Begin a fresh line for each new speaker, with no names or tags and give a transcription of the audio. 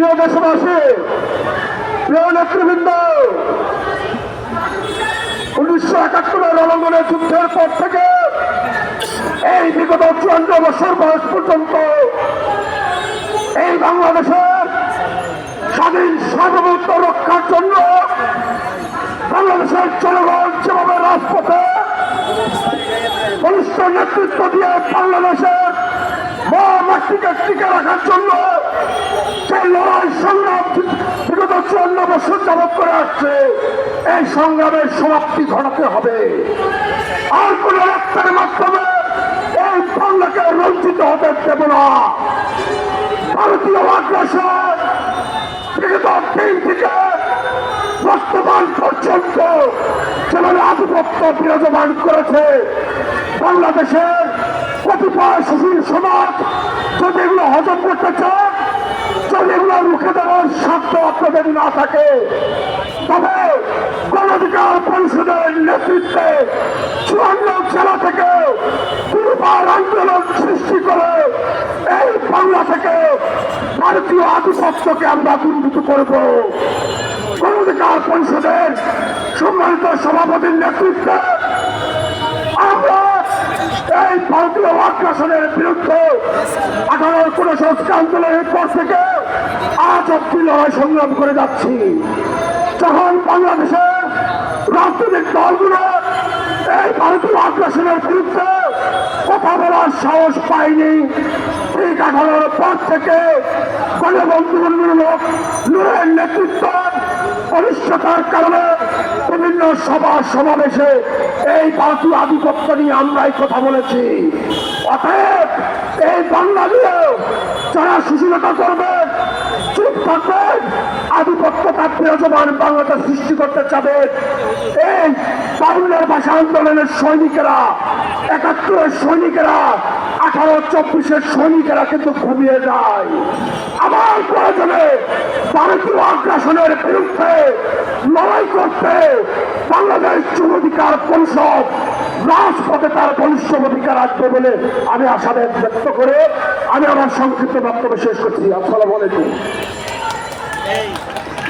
প্রিয় দেশবাসী, প্রিয় নেতৃবৃন্দ, উনিশশো একাত্তরের রণঙ্গনের যুদ্ধের পর থেকে এই বিগত চুয়ান্ন বছর বয়স পর্যন্ত এই বাংলাদেশের স্বাধীন সার্বভৌমত্ব রক্ষার জন্য বাংলাদেশের জনগণ যেভাবে রাজপথে বলিষ্ঠ নেতৃত্ব দিয়ে বাংলাদেশের মহামাটিকে টিকে রাখার জন্য যে লড়াই সংগ্রাম বিগত চুয়ান্ন বছর যাবৎ করে আসছে, এই সংগ্রামের সমাপ্তি ঘটাতে হবে। আর কোন রক্তের মাধ্যমে এই বাংলাকে রঞ্চিত হতে দেব না। ভারতীয় আগ্রাসন বিগত দিন থেকে বর্তমান পর্যন্ত যেভাবে আধিপত্য বিরাজমান করেছে, বাংলাদেশের কতিপয় সুশীল সমাজ আপনাদের না থাকে, তবে গণধিকার পরিষদের নেতৃত্বে চুয়ান্ন জেলা থেকে দুবার আন্দোলন সৃষ্টি করে এই বাংলা থেকে ভারতীয় আধিপত্যকে আমরা দুর্নীত করব। গণধিকার পরিষদের সম্মানিত সভাপতির নেতৃত্বে আমরা এই ভারতীয় আগ্রাসনের বিরুদ্ধে আঠারো কোনো সংস্কার আন্দোলনের পর থেকে অব্দি লড়াই সংগ্রাম করে যাচ্ছি। যখন বাংলাদেশের রাজনৈতিক দলগুলো এই ভারতীয় আগ্রাসনের বিরুদ্ধে কথা বলার সাহস পায়নি, ঠিক আঠারোর পর থেকে গণবন্ধুমূলক নুরের নেতৃত্ব অনিশ্চয়তার কারণে বিভিন্ন সভা সমাবেশে এই ভারতীয় আধিপত্য নিয়ে আমরাই কথা বলেছি। অতএব এই বাংলা নিয়েও যারা সুশীলতা করবেন চুপ থাকবেন আধিপত্যতা বিরাজমান বাংলাদেশ সৃষ্টি করতে চাবেন এই বাংলার ভাষা আন্দোলনের সৈনিকেরা, একাত্তরের সৈনিকেরা, আঠারো, চব্বিশের সৈনিকেরা কিন্তু ঘুমিয়ে যায়। আমার প্রয়োজনে ভারতীয় আগ্রাসনের বিরুদ্ধে লড়াই করতে বাংলাদেশ যুব অধিকার পরিষদ রাজপথে তার বলিষ্ঠ অধিকার আসবে বলে আমি আশাবাদ ব্যক্ত করে আমি আমার সংক্ষিপ্ত বক্তব্য শেষ করছি। আসসালামু আলাইকুম।